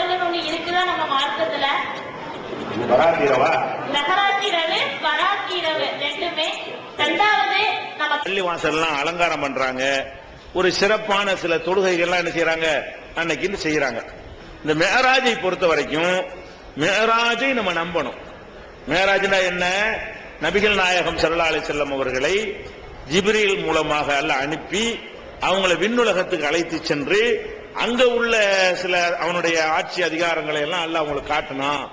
ஒண்ணு இருக்குதா நம்ம மார்க்கத்துல? ரெண்டுமே. ரெண்டாவது நம்ம பள்ளி வாசல்லாம் அலங்காரம் பண்றாங்க. ஒரு சிறப்பான சில தொழுகைகள்லாம் என்ன செய்யறாங்க அன்னைக்கு செய்யறாங்க இந்த மேராஜை பொறுத்த வரைக்கும் மேராஜை நம்ம நம்பணும். மேராஜ்னா என்ன? நபிகள் நாயகம் ஸல்லல்லாஹு அலைஹி செல்லம் அவர்களை ஜிப்ரீல் மூலமாக அல்ல அனுப்பி அவங்கள விண்ணுலகத்துக்கு அழைத்து சென்று அங்க உள்ள சில அவனுடைய ஆட்சி அதிகாரங்களை எல்லாம் அல்ல அவங்களுக்கு காட்டினா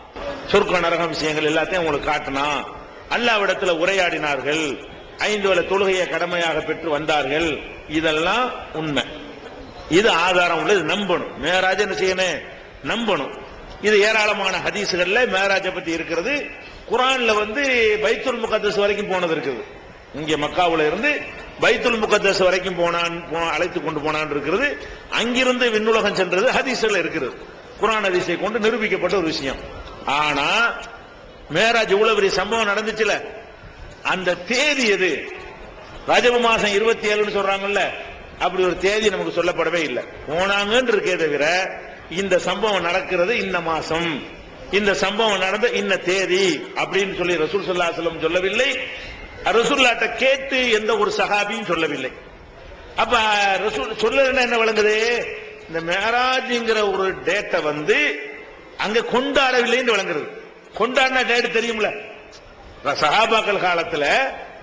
சொர்க்க நரகம் விஷயங்கள் எல்லாத்தையும் அவங்களுக்கு காட்டினா அல்லாவிடத்துல உரையாடினார்கள் ஐந்து வேலை தொழுகையை கடமையாக பெற்று வந்தார்கள். இதெல்லாம் உண்மை. இது ஆதாரம் உள்ளது நம்பணும். மேராஜ் என்ன செய்யணும்? நம்பணும். இது ஏராளமான ஹதீசுகள்ல மேராஜை பத்தி இருக்கிறது. குரான்ல வந்து பைத்துல் முகத்தஸ் வரைக்கும் போனது இருக்குது. இங்க மக்காவுல இருந்து பைத்துல் முகத்தஸ் வரைக்கும் போனான் போ- அழைத்து கொண்டு போனான் இருக்கிறது. அங்கிருந்து விண்ணுலகம் சென்றது ஹதீஸ்ல இருக்கிறது. குரான் ஹதீஸை கொண்டு நிரூபிக்கப்பட்ட ஒரு விஷயம். ஆனா மேராஜ் உளவரி சம்பவம் நடந்துச்சுல. அந்த தேதி எது? ரஜப மாசம் இருபத்தி ஏழுன்னு சொல்றாங்கல்ல. அப்படி ஒரு தேதி நமக்கு சொல்லப்படவே இல்லை. போனாங்கன்னு இருக்கே தவிர இந்த சம்பவம் நடக்கிறது இந்த மாசம். இந்த சம்பவம் நடந்த இந்த தேதி அப்படின்னு சொல்லி ரசூல் சல்லா சொல்லம் சொல்லவில்லை. ரசூல்லாட்ட கேட்டு எந்த ஒரு சஹாபியும் சொல்லவில்லை. அப்ப ரசூல் சொல்ல என்ன விளங்குது? இந்த மேராஜ்ங்கிற ஒரு டேட்டை வந்து அங்க கொண்டாடவில்லைன்னு விளங்குறது கொண்டாடின டேட் தெரியும்ல? சஹாபாக்கள் காலத்துல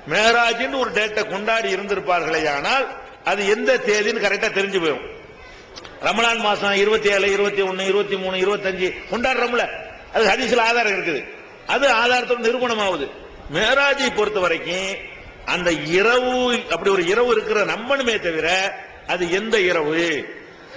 மேராஜின்னு ஒரு டேட்டை கொண்டாடி இருந்திருப்பார்களே ஆனால் அது எந்த தேதின்னு கரெக்டா தெரிஞ்சு போயிடும். ரமலான் மாசம் இருபத்தி ஏழு இருபத்தி ஒன்னு இருபத்தி மூணு இருபத்தஞ்சு கொண்டாடுறோம்ல? அது ஹதீஸ்ல ஆதாரம் இருக்குது. அது ஆதாரத்தோட நிரூபணம் ஆகுது மேராஜை பொறுத்த வரைக்கும் அந்த இரவு அப்படி ஒரு இரவு இருக்கிற நம்பணுமே தவிர அது எந்த இரவு?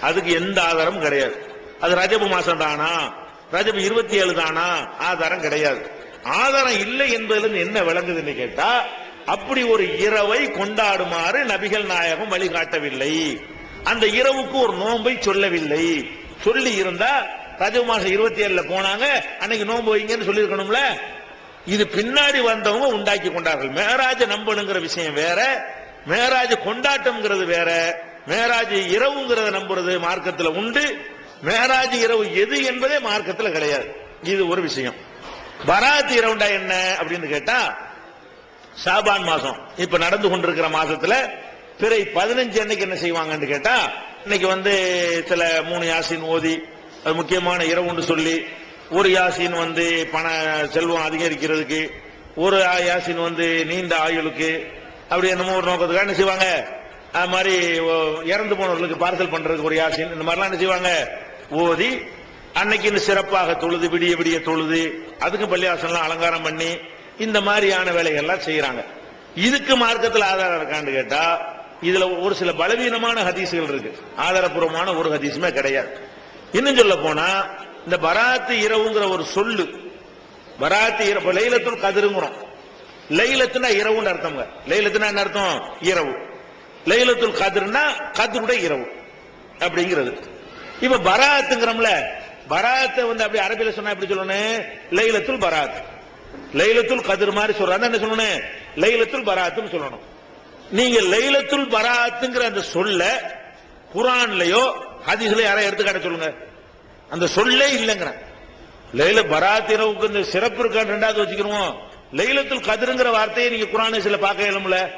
அதுக்கு எந்த ஆதாரமும் கிடையாது. அது ரஜபு மாசம் தானா? ரஜபு இருபத்தி ஏழு தானா? ஆதாரம் கிடையாது. ஆதாரம் இல்லை என்பதிலிருந்து என்ன விளங்குதுன்னு கேட்டா அப்படி ஒரு இரவை கொண்டாடுமாறு நபிகள் நாயகம் வழிகாட்டவில்லை. அந்த இரவுக்கு ஒரு நோன்பை சொல்லவில்லை. சொல்லி இருந்தா ரஜபு மாசம் இருபத்தி ஏழுல போனாங்க அன்னைக்கு நோன்பு வைங்கன்னு சொல்லியிருக்கணும்ல? இது பின்னாடி வந்தவங்க உண்டாக்கி கொண்டார்கள். மேராஜ நம்பணுங்கிற விஷயம் வேற மேராஜ கொண்டாட்டம்ங்கிறது வேற மேராஜ் இரவுங்கிறத நம்புறது மார்க்கத்தில் உண்டு மேராஜ் இரவு எது என்பதே மார்க்கத்தில் கிடையாது. இது ஒரு விஷயம். பராத் இரவுண்டா என்ன அப்படின்னு கேட்டா சாபான் மாசம். இப்ப நடந்து கொண்டிருக்கிற மாசத்துல பிறை பதினஞ்சு அன்னைக்கு என்ன செய்வாங்கன்னு கேட்டா இன்னைக்கு வந்து சில மூணு யாசின் ஓதி அது முக்கியமான இரவுன்னு சொல்லி ஒரு யாசின் வந்து பண செல்வம் அதிகரிக்கிறதுக்கு ஒரு யாசின் வந்து நீண்ட ஆயுளுக்கு அப்படி என்னமோ ஒரு நோக்கத்துக்காக என்ன செய்வாங்க? அது மாதிரி ஓ, இறந்து போனவர்களுக்கு பார்சல் பண்றதுக்கு ஒரு யாசின் இந்த மாதிரிலாம் என்ன செய்வாங்க? ஓதி அன்னைக்கு இன்னும் சிறப்பாக தொழுது விடிய விடிய தொழுது அதுக்கு பள்ளிவாசல்லாம் அலங்காரம் பண்ணி இந்த மாதிரியான வேலைகள்லாம் செய்யறாங்க இதுக்கு மார்க்கத்தில் ஆதாரம் இருக்கான்னு கேட்டா இதுல ஒரு சில பலவீனமான ஹதீசுகள் இருக்கு. ஆதாரபூர்வமான ஒரு ஹதீஸுமே கிடையாது. இன்னும் சொல்ல போனா இந்த பராத்து இரவுங்கிற ஒரு சொல்லு. பராத்து இரவு லைலத்துல் கதிருங்கிறோம். லைலத்துனா இரவுன்னு அர்த்தம்ங்க. லைலத்துனா என்ன அர்த்தம்? இரவு. லைலத்துல் கதிர்னா கதிருடைய இரவு அப்படிங்கிறது. இப்ப பராத்துங்கிறோம்ல பராத்தை வந்து அப்படி அரபியில சொன்னா எப்படி சொல்லணும்? லைலத்துல் பராத். லைலத்துல் கதிர் மாதிரி சொல்றாங்க என்ன சொல்லணும்? லைலத்துல் பராத்துன்னு சொல்லணும். நீங்க லைலத்துல் பராத்துங்கிற அந்த சொல்ல குரான்லயோ ஹதீஸ்ல யாரையும் எடுத்துக்காட்ட சொல்லுங்க. அந்த சொல்லே இல்லைங்கிறேன். லைல பராத் இரவுக்கு இந்த சிறப்பு இருக்கான்னு ரெண்டாவது வச்சுக்கிறோம் லைலத்துல் கதிருங்கிற வார்த்தையை நீங்க சில பார்க்க இயலும்ல?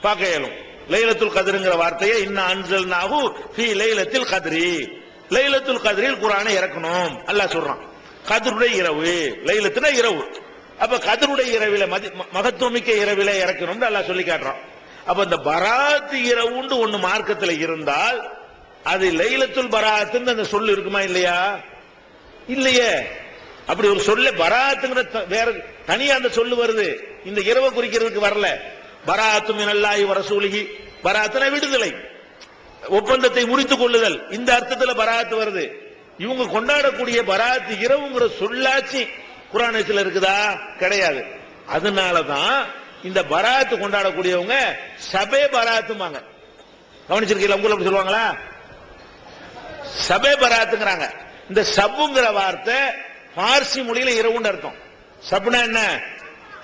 பார்க்க இயலும். லைலத்துல் கதிருங்கிற வார்த்தையை இன்ன அன்சல் நாகு ஃபி லைலத்தில் கதிரி லைலத்துல் கதிரில் குரானை இறக்கணும். அல்லாஹ் சொல்றான். கதிருடைய இரவு லைலத்துனா இரவு. அப்ப கதிருடைய இரவில மதி மகத்துவமிக்க இரவில இறக்கணும்னு அல்லாஹ் சொல்லி காட்டுறான். அப்ப இந்த பராத் இரவுண்டு ஒண்ணு மார்க்கத்துல இருந்தால் அது லைலத்துல் பராத்துன்னு அந்த சொல் இருக்குமா இல்லையா? இல்லையே. அப்படி ஒரு சொல்ல பராத்துங்கிற த- வேற தனியா அந்த சொல்லு வருது. இந்த இரவை குறிக்கிறதுக்கு வரல. பராத்து மினல்லாஹி வரசூலிகி பராத்துன விடுதலை. ஒப்பந்தத்தை முறித்துக் கொள்ளுதல். இந்த அர்த்தத்துல பராத்து வருது. இவங்க கொண்டாடக்கூடிய பராத்து இரவுங்கிற சொல்லாச்சு குரானத்தில் இருக்குதா? கிடையாது. அதனாலதான் இந்த பராத்து கொண்டாடக்கூடியவங்க சபே பராத்துமாங்க கவனிச்சிருக்கீங்களா? உங்களை அப்படி சொல்லுவாங்களா? சபே பராத்துங்கிறாங்க. இந்த சப்புங்கிற வார்த்தை பார்சி மொழியில இரவுன்னு அர்த்தம். சப்புனா என்ன?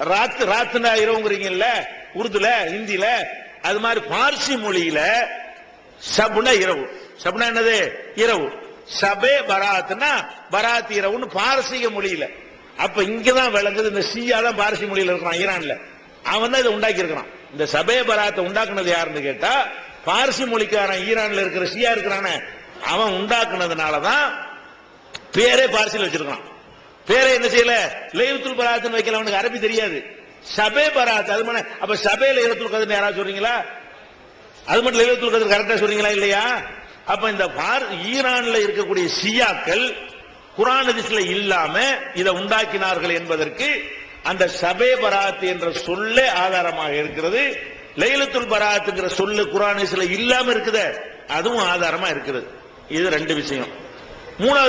ராத்து ராத்துனா இரவுங்கிறீங்கல்ல உருதுல ஹிந்தில அது மாதிரி பார்சி மொழியில சபுனா இரவு. சபுனா என்னது? இரவு. சபே பராத்னா பராத் இரவுன்னு பாரசீக மொழியில. அப்ப இங்கதான் விளங்குது இந்த சியா தான் பாரசி மொழியில இருக்கிறான் ஈரான்ல. அவன் தான் இதை உண்டாக்கி இருக்கிறான் இந்த சபே பராத்தை உண்டாக்குனது யாருன்னு கேட்டா பார்சி மொழிக்காரன் ஈரான்ல இருக்கிற ஷியா இருக்கிறானே. அவன் உண்டாக்குனதுனால தான் பேரே பார்சியில் வச்சிருக்கான். பேரை என்ன செய்யல? லைலத்துல் பராத்துன்னு வைக்கல அவனுக்கு அரபி தெரியாது. சபே பராத் அது மன அப்ப சபே லைலத்துல் கதிர் யாராவது சொல்றீங்களா? அது மட்டும் லைலத்துல் கதிர் கரெக்டா சொல்றீங்களா இல்லையா? அப்ப இந்த பார் ஈரான்ல இருக்கக்கூடிய ஷியாக்கள் குரான் ஹதீஸ்ல இல்லாம இதை உண்டாக்கினார்கள் என்பதற்கு அந்த சபே பராத் என்ற சொல்லே ஆதாரமாக இருக்கிறது. லைலத்துல் பராத்துங்கிற சொல்லு குரான் ஹதீஸ்ல இல்லாம இருக்குத அதுவும் ஆதாரமா இருக்குது. இது ரெண்டு விஷயம். மூணாவது